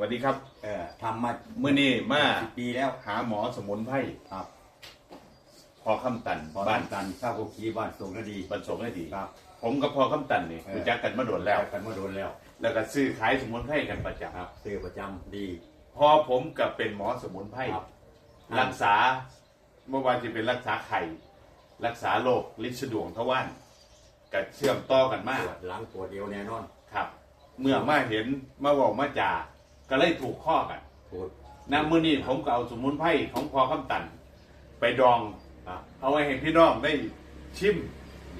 สวัสดีครับเออทำมามื้อนี้มาสิบปีแล้วหาหมอสมุนไพรครับ พอคำตันพอบ้าบ้านนกันข้าวโคกีบ้านทรงก็ดีบรรสมให้ดีครับ ผมกับพอคำตันนี่เออ รู้จักกันมาโดนแล้ว กันมาโดนแล้วแล้วก็ซื้อขายสมุนไพรกันประจครับซื้อประจำดีำพอผมกับเป็นหมอสมุนไพรครับรักษาเมื่อวานจะเป็นรักษาไข่รักษาโรคลิ้นสะดวงทวารกับเชื่อมต่อกันมากปวดหลังปวดเดียวแน่นอน ครับ เมื่อมาเห็นมาบอกมาจา ก็เลยถูกข้อกันปวดนะมื้อนี้ผมก็เอาสมุนไพรของพอคำตัน ไปดองครับเอาไว้ให้พี่น้องได้ชิม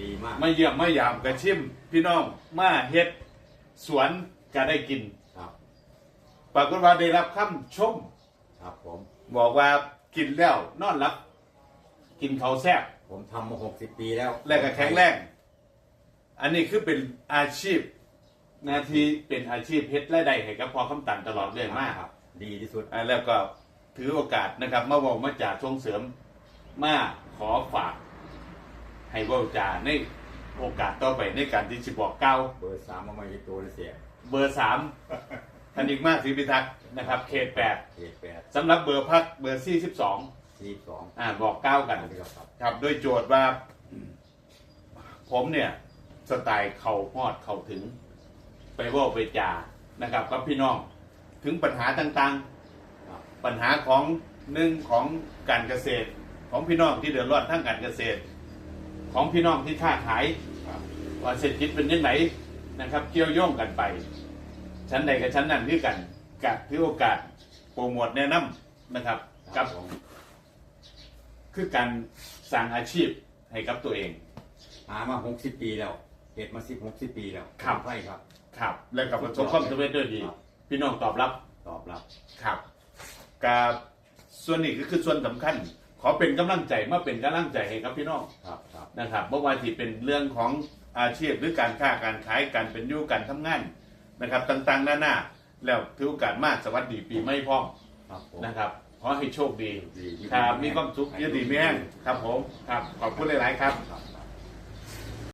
ดีมากมาเยี่ยมมายามก็ชิม พี่น้องมาเฮ็ดสวนก็ได้กิน ครับปรากฏว่าได้รับคำชม ครับผม บอกว่ากินแล้วนอนหลับ กินเขาวแซ่บผมทำมาหกสิบปีแล้วและก็แข็งแรง อันนี้คือเป็นอาชีพห นาทีเป็นอาชีพเฮ็ดรายได้ให้กับพอคำตันตลอดเรื่อยมากครับ ดีที่สุด อ่าแล้วก็ถือโอกาสนะครับมาบอกมาจ่าส่งเสริมมาขอฝาก ให้เว่าจ่าในโอกาสต่อไปในการที่จะบอกเก้าเบอร์สามมาไม่ใช่ตัวนะเสียเบอร์สามธนิกมาศรีพิทักษ์นะครับเขตแปดเขตแปดสำหรับเบอร์พักเบอร์สี่สิบสองสี่สองอ่าบอกเก้ากันครับ ครับด้วยโจทย์ว่า ผมเนี่ย สไตล์เข่าพอดเข่าถึง ไปว่าไปจ่านะครับกับพี่น้องถึงปัญหาต่างๆ ปัญหาของหนึ่งของการเกษตร ของพี่น้องที่เดือดร้อนทางการเกษตร ของพี่น้องที่ค้าขายว่าเศรษฐกิจเป็นยังไงนะครับ เกี่ยวโยงกันไป ชั้นใดกับชั้นนั้นคือกันกับถือโอกาสโปรโมทแนะนำนะครับกับคือการสร้างอาชีพให้กับตัวเอง หามาหกสิบปีแล้ว เหตุมาสิบหกสิบปีแล้วครับใช่ครับ ครับ และกับประสบความสำเร็จด้วยดี ครับ พี่น้องตอบรับ ตอบรับ ครับกับส่วนนี้ก็คือส่วนสำคัญ ขอเป็นกำลังใจมาเป็นกำลังใจให้กับพี่น้องครับครับ นะครับเมื่อวานที่เป็นเรื่องของอาชีพหรือการค้าการขายการเป็นอยูการทำงานนะครับ ต่างๆหน้าๆแล้วถือโอกาสมากสวัสดีปีไม่พ้องครับผม นะครับขอให้โชคดีดี ครับมีความสุขเยอะดีแม่งครับผมครับขอบคุณหลายๆครับ ครับ